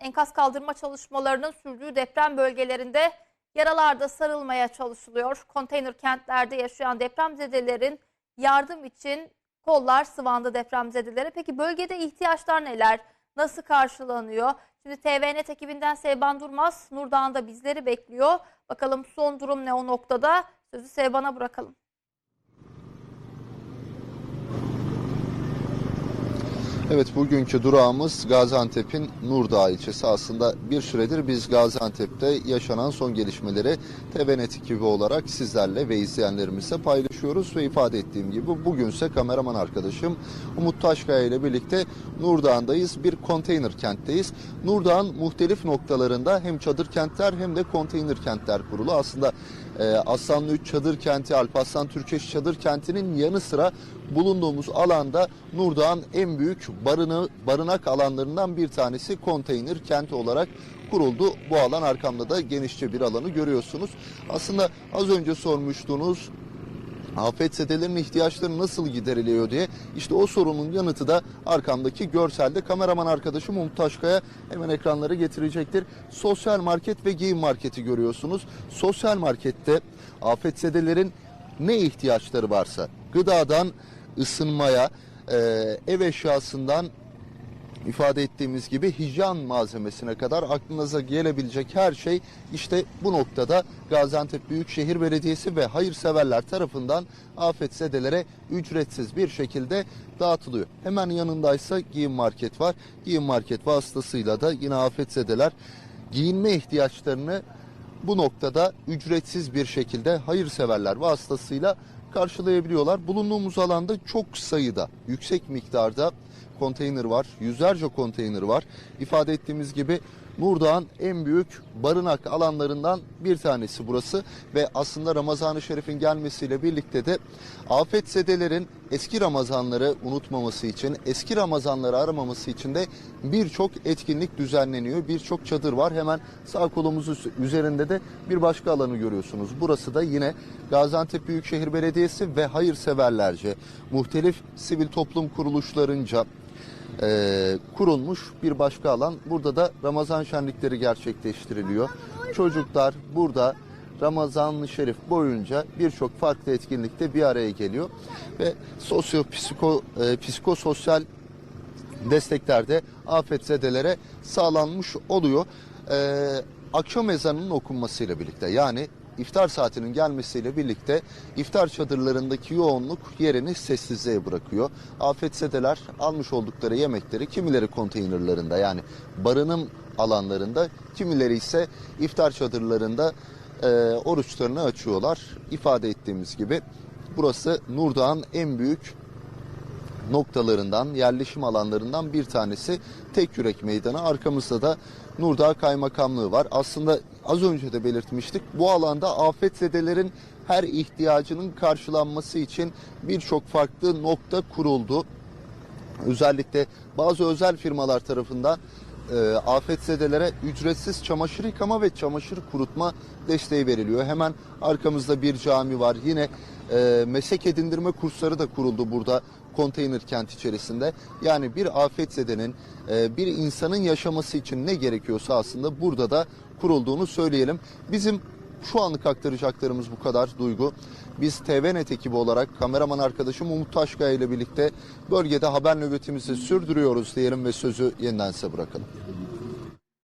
Enkaz kaldırma çalışmalarının sürdüğü deprem bölgelerinde yaralarda sarılmaya çalışılıyor. Konteyner kentlerde yaşayan depremzedelerin yardım için kollar sıvandı depremzedelere. Peki bölgede ihtiyaçlar neler? Nasıl karşılanıyor? Şimdi TVNet ekibinden Seyban Durmaz Nurdağ'ında bizleri bekliyor. Bakalım son durum ne o noktada? Sözü Seyban'a bırakalım. Evet bugünkü durağımız Gaziantep'in Nurdağ ilçesi. Aslında bir süredir biz Gaziantep'te yaşanan son gelişmeleri TVNet ekibi olarak sizlerle ve izleyenlerimizle paylaşıyoruz. Ve ifade ettiğim gibi bugünse kameraman arkadaşım Umut Taşkaya ile birlikte Nurdağ'dayız. Bir konteyner kentteyiz. Nurdağ'ın muhtelif noktalarında hem çadır kentler hem de konteyner kentler kurulu. Aslında e, Aslanlı 3 çadır kenti, Alparslan Türkeş çadır kentinin yanı sıra bulunduğumuz alanda Nurdağ'ın en büyük barını, barınak alanlarından bir tanesi konteyner kenti olarak kuruldu. Bu alan arkamda da genişçe bir alanı görüyorsunuz. Aslında az önce sormuştunuz afetzedelerin ihtiyaçları nasıl gideriliyor diye. İşte o sorunun yanıtı da arkamdaki görselde. Kameraman arkadaşım Umut Taşkaya hemen ekranlara getirecektir. Sosyal market ve giyim marketi görüyorsunuz. Sosyal markette afetzedelerin ne ihtiyaçları varsa gıdadan ısınmaya, ev eşyasından ifade ettiğimiz gibi hijyen malzemesine kadar aklınıza gelebilecek her şey işte bu noktada Gaziantep Büyükşehir Belediyesi ve hayırseverler tarafından afetzedelere ücretsiz bir şekilde dağıtılıyor. Hemen yanındaysa giyim market var. Giyim market vasıtasıyla da yine afetzedeler giyinme ihtiyaçlarını bu noktada ücretsiz bir şekilde hayırseverler vasıtasıyla karşılayabiliyorlar. Bulunduğumuz alanda çok sayıda, yüksek miktarda konteyner var. Yüzlerce konteyner var. İfade ettiğimiz gibi Nurdağ'ın en büyük barınak alanlarından bir tanesi burası ve aslında Ramazan-ı Şerif'in gelmesiyle birlikte de afetzedelerin eski Ramazanları unutmaması için, eski Ramazanları aramaması için de birçok etkinlik düzenleniyor. Birçok çadır var. Hemen sağ kolumuz üzerinde de bir başka alanı görüyorsunuz. Burası da yine Gaziantep Büyükşehir Belediyesi ve hayırseverlerce, muhtelif sivil toplum kuruluşlarınca e, kurulmuş bir başka alan. Burada da Ramazan şenlikleri gerçekleştiriliyor. Çocuklar burada Ramazan-ı Şerif boyunca birçok farklı etkinlikte bir araya geliyor ve sosyo psiko e, psikososyal destekler de afetzedelere sağlanmış oluyor. Ee, akşam ezanının okunmasıyla birlikte yani iftar saatinin gelmesiyle birlikte iftar çadırlarındaki yoğunluk yerini sessizliğe bırakıyor. Afetzedeler almış oldukları yemekleri kimileri konteynerlarında yani barınım alanlarında kimileri ise iftar çadırlarında e, oruçlarını açıyorlar. İfade ettiğimiz gibi burası Nurdağ'ın en büyük noktalarından, yerleşim alanlarından bir tanesi Tek Yürek Meydanı. Arkamızda da Nurdağ Kaymakamlığı var. Aslında az önce de belirtmiştik. Bu alanda afetzedelerin her ihtiyacının karşılanması için birçok farklı nokta kuruldu. Özellikle bazı özel firmalar tarafından e, afetzedelere ücretsiz çamaşır yıkama ve çamaşır kurutma desteği veriliyor. Hemen arkamızda bir cami var. Yine e, meslek edindirme kursları da kuruldu burada konteyner kent içerisinde. Yani bir afetzedenin e, bir insanın yaşaması için ne gerekiyorsa aslında burada da kurulduğunu söyleyelim. Bizim şu anlık aktaracaklarımız bu kadar Duygu. Biz TVNet ekibi olarak kameraman arkadaşım Umut Taşkaya ile birlikte bölgede haber nöbetimizi sürdürüyoruz diyelim ve sözü yeniden size bırakalım.